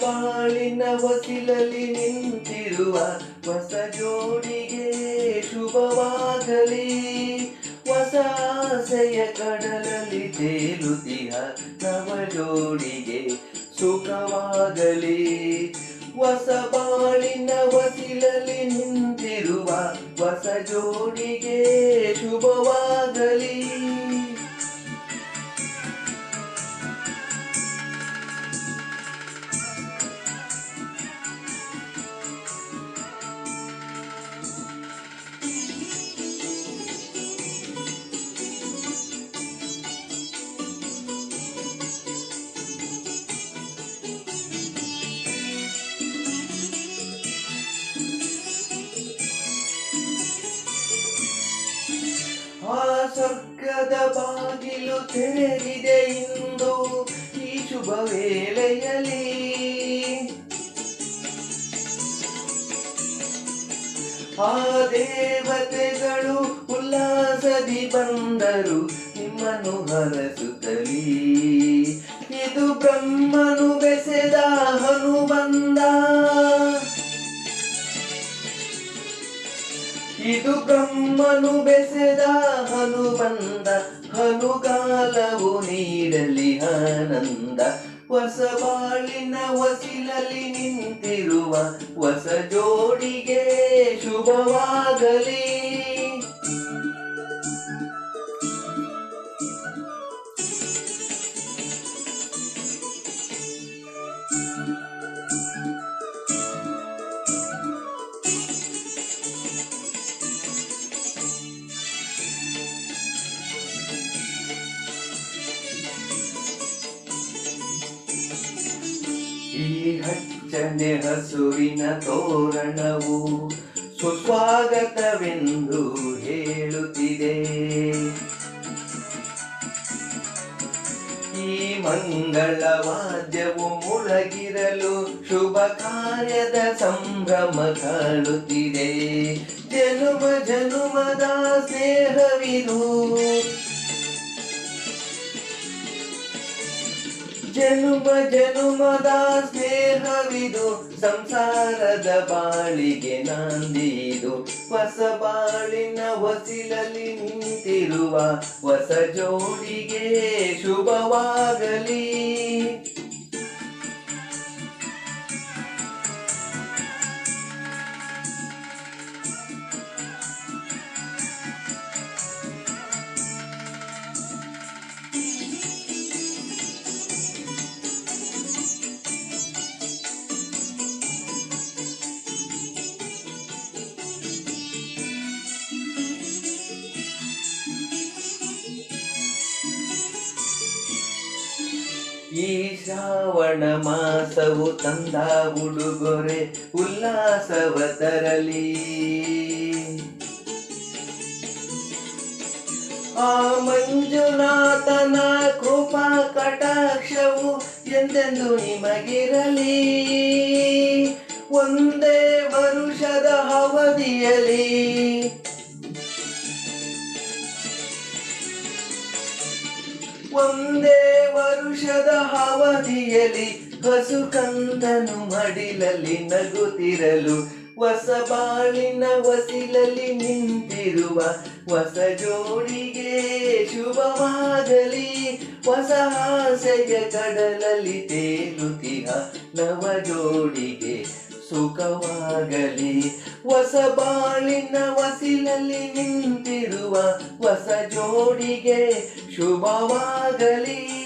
ಬಾಳಿನ ಹೊಸಿಲಲ್ಲಿ ನಿಂತಿರುವ ಹೊಸ ಜೋಡಿಗೆ ಶುಭವಾಗಲಿ. ಹೊಸ ಆಸೆಯ ಕಡಲಲ್ಲಿ ತೇಲುತ್ತಿಹ ನವ ಜೋಡಿಗೆ ಸುಖವಾಗಲಿ. ಹೊಸ ಬಾಳಿನ ಹೊಸಿಲಲ್ಲಿ ನಿಂತಿರುವ ಹೊಸ ಜೋಡಿಗೆ ಸ್ವರ್ಗದ ಬಾಗಿಲು ತೆರೆದಿದೆ ಇಂದು ಈ ಶುಭ ವೇಳೆಯಲ್ಲಿ. ಆ ದೇವತೆಗಳು ಉಲ್ಲಾಸದಿ ಬಂದರು, ನಿಮ್ಮನ್ನು ಹರಸುತ್ತಲಿ. ಇದು ಬ್ರಹ್ಮನು ಬೆಸೆದ ಹನುಬಂದ ಇದು ಬ್ರಹ್ಮನು ಬೆಸೆದ ಹನುಬಂದ ಹನುಗಾಲವು ನೀಡಲಿ ಆನಂದ. ಹೊಸ ಬಾಳಿನ ಹೊಸಿಲಲ್ಲಿ ನಿಂತಿರುವ ಹೊಸ ಜೋಡಿಗೆ ಶುಭವಾಗಲಿ. ಈ ಹಚ್ಚನೆ ಹಸುರಿನ ತೋರಣವು ಸುಸ್ವಾಗತವೆಂದು ಹೇಳುತ್ತಿದೆ. ಈ ಮಂಗಳ ವಾದ್ಯವು ಮುಳಗಿರಲು ಶುಭ ಕಾರ್ಯದ ಸಂಭ್ರಮ ಕಾಣುತ್ತಿದೆ ಜನುಮ ಜನುಮದ ಸ್ನೇಹವಿದು ಜನುಮ ಜನುಮದ ಸ್ನೇಹವಿದು ಸಂಸಾರದ ಬಾಳಿಗೆ ನಂದಿದು ಹೊಸ ಬಾಳಿನ ಹೊಸಿಲಲ್ಲಿ ನಿಂತಿರುವ ಹೊಸ ಜೋಡಿಗೆ ಶುಭವಾಗಲಿ. ಈ ಶ್ರಾವಣ ಮಾಸವು ತಂದ ಉಡುಗೊರೆ ಉಲ್ಲಾಸವ ತರಲಿ. ಆ ಮಂಜುನಾಥನ ಕೃಪಾ ಕಟಾಕ್ಷವು ಎಂದೆಂದು ನಿಮಗಿರಲಿ. ಒಂದೇ ವರುಷದ ಅವಧಿಯಲಿ ಒಂದೇ ವರುಷದ ಅವಧಿಯಲ್ಲಿ ಹಸು ಕಂದನು ಮಡಿಲಲ್ಲಿ ನಗುತ್ತಿರಲು ಹೊಸ ಬಾಳಿನ ಹೊಸಿಲಲ್ಲಿ ನಿಂತಿರುವ, ಹೊಸ ಜೋಡಿಗೆ ಶುಭವಾಗಲಿ, ಹೊಸ ಆಸೆಯ ಕಡಲಲ್ಲಿ ತೇಲುತ್ತಿಹ ನವ ಜೋಡಿಗೆ ಸುಖವಾಗಲಿ. ಹೊಸ ಬಾಳಿನ ವಸಿಲಲ್ಲಿ ನಿಂತಿರುವ ಹೊಸ ಜೋಡಿಗೆ ಶುಭವಾಗಲಿ.